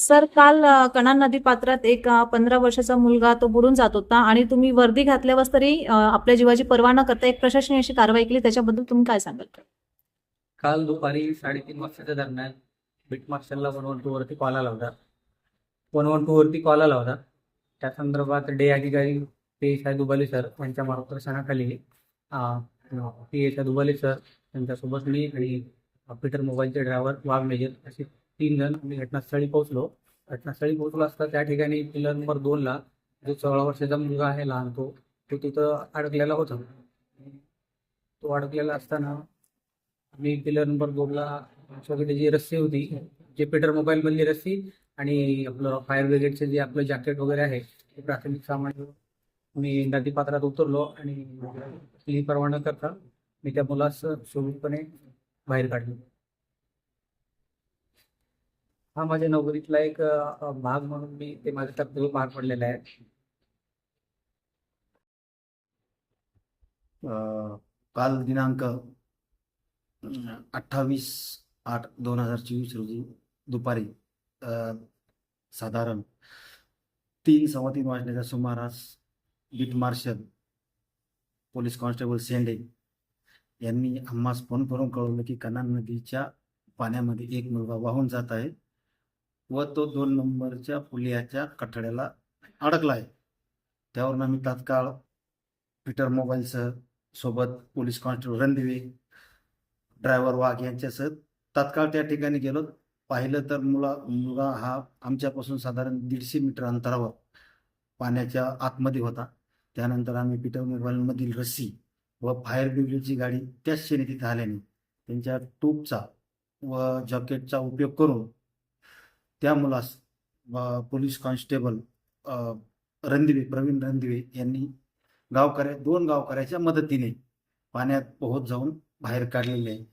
Sir काल कणा नदी पात्रात एक पंधरा वर्षाचा मुलगा तो बुडून जात होता आणि तुम्ही वर्दी घातल्यावर तरी आपल्या जीवाची पर्वा न करता एक प्रशासनाने अशी कारवाई केली. त्याच्याबद्दल तुम्ही काय सांगाल? काल दुपारी साडेतीन वाजताच्या दरम्यान बीट मार्शलला वन वन टू वरती कॉल आला होता. वन वन टू वरती कॉल आला होता. त्या संदर्भात डे अधिकारी P S I Dubale sir यांच्या मार्गदर्शनाखाली P S I Dubale sir त्यांच्यासोबत मी आणि पीटर मोबाईलचे ड्रायव्हर वाघ मेजर असे तीन जण आम्ही घटनास्थळी पोहोचलो. घटनास्थळी पोहोचलो असता त्या ठिकाणी पिलर नंबर दोनला जो सोळा वर्षाचा मुलगा आहे लहान तो तो तिथं अडकलेला होता. तो अडकलेला असताना मी पिलर नंबर दोनला आमच्याकडे जी रस्सी होती जे पेटर मोबाईल मधली रस्सी आणि आपलं फायर ब्रिगेडचे जे आपलं जॅकेट वगैरे आहे ते प्राथमिक सामान मी नदी पात्रात उतरलो आणि ही परवाना करता मी त्या मुलास सुरळीतपणे बाहेर काढलो. हा माझ्या नोकरीतला एक भाग म्हणून मी ते माझ्या कर्तव्य पार पडलेला आहे. काल दिनांक अठ्ठावीस आठ दोन हजार चोवीस रोजी दुपारी साधारण तीन सव्वा तीन वाजण्याच्या सुमारास beat marshal police constable Shende यांनी आम्हास फोन करून कळवलं की कन्हा नदीच्या पाण्यामध्ये एक मुलगा वाहून जात आहे. व तो दोन नंबरच्या पुलियाच्या कठड्याला अडकला आहे त्यावरून आम्ही तात्काळ पीटर मोबाईलसह सोबत police constable Randive driver Wagh यांच्यासह तात्काळ त्या ठिकाणी गेलो. पाहिलं तर मुला मुलगा हा आमच्यापासून साधारण दीडशे मीटर अंतरावर पाण्याच्या आतमध्ये होता. त्यानंतर आम्ही पीटर मोबाईलमधील रस्सी व फायर ब्रिगेडची गाडी त्याच क्षणी तिथे आल्याने त्यांच्या टूपचा व जॉकेटचा उपयोग करून त्या मुलास पोलीस कॉन्स्टेबल रणदिवे प्रवीण रणदिवे यांनी गावकऱ्या दोन गावकऱ्याच्या मदतीने पाण्यात पोहत जाऊन बाहेर काढलेले आहे.